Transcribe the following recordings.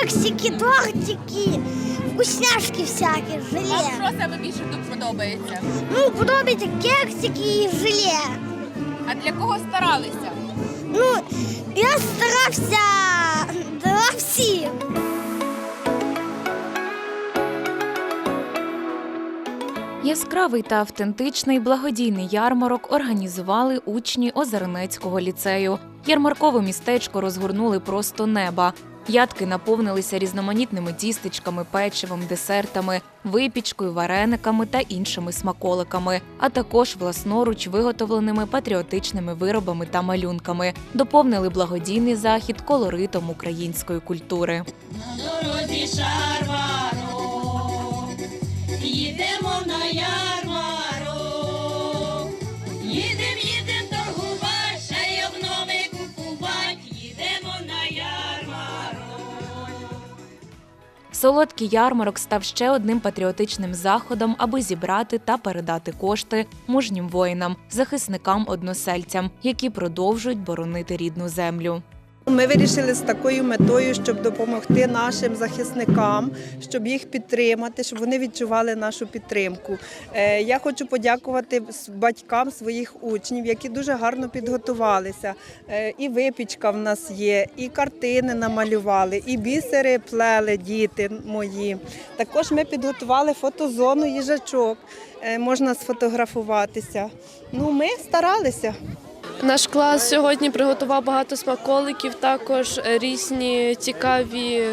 кексики, тортики, вкусняшки всякі, желе. що саме більше тут подобається? Ну, подобається кексики і желе. А для кого старалися? Ну, я старався для всіх. Яскравий та автентичний благодійний ярмарок організували учні Озернецького ліцею. Ярмаркове містечко розгорнули просто неба. Ядки наповнилися різноманітними тістечками, печивом, десертами, випічкою, варениками та іншими смаколиками, а також власноруч виготовленими патріотичними виробами та малюнками. Доповнили благодійний захід колоритом української культури. їдемо на ярмарок, їдем, їдем Солодкий ярмарок став ще одним патріотичним заходом, аби зібрати та передати кошти мужнім воїнам, захисникам односельцям, які продовжують боронити рідну землю. Ми вирішили з такою метою, щоб допомогти нашим захисникам, щоб їх підтримати, щоб вони відчували нашу підтримку. Е, Я хочу подякувати батькам своїх учнів, які дуже гарно підготувалися. Е, І випічка в нас є, і картини намалювали, і бісери плели діти мої. Також ми підготували фотозону їжачок. Е, Можна сфотографуватися. Ну, ми старалися. Наш клас сьогодні приготував багато смаколиків, також різні цікаві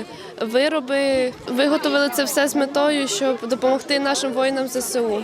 вироби. Виготовили це все з метою, щоб допомогти нашим воїнам ЗСУ.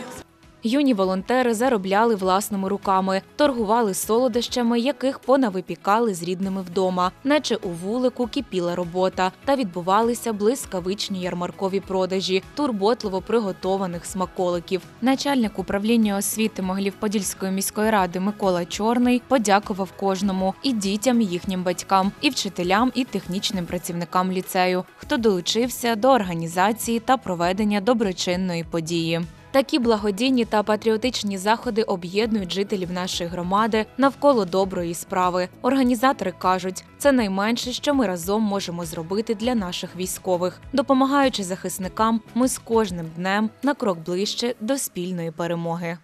Юні волонтери заробляли власними руками, торгували солодощами, яких понавипікали з рідними вдома, наче у вулику кипіла робота, та відбувалися блискавичні ярмаркові продажі турботливо приготованих смаколиків. Начальник управління освіти Могилів-Подільської міської ради Микола Чорний подякував кожному і дітям, і їхнім батькам, і вчителям, і технічним працівникам ліцею, хто долучився до організації та проведення доброчинної події. Такі благодійні та патріотичні заходи об'єднують жителів нашої громади навколо доброї справи. Організатори кажуть, це найменше, що ми разом можемо зробити для наших військових. Допомагаючи захисникам, ми з кожним днем на крок ближче до спільної перемоги.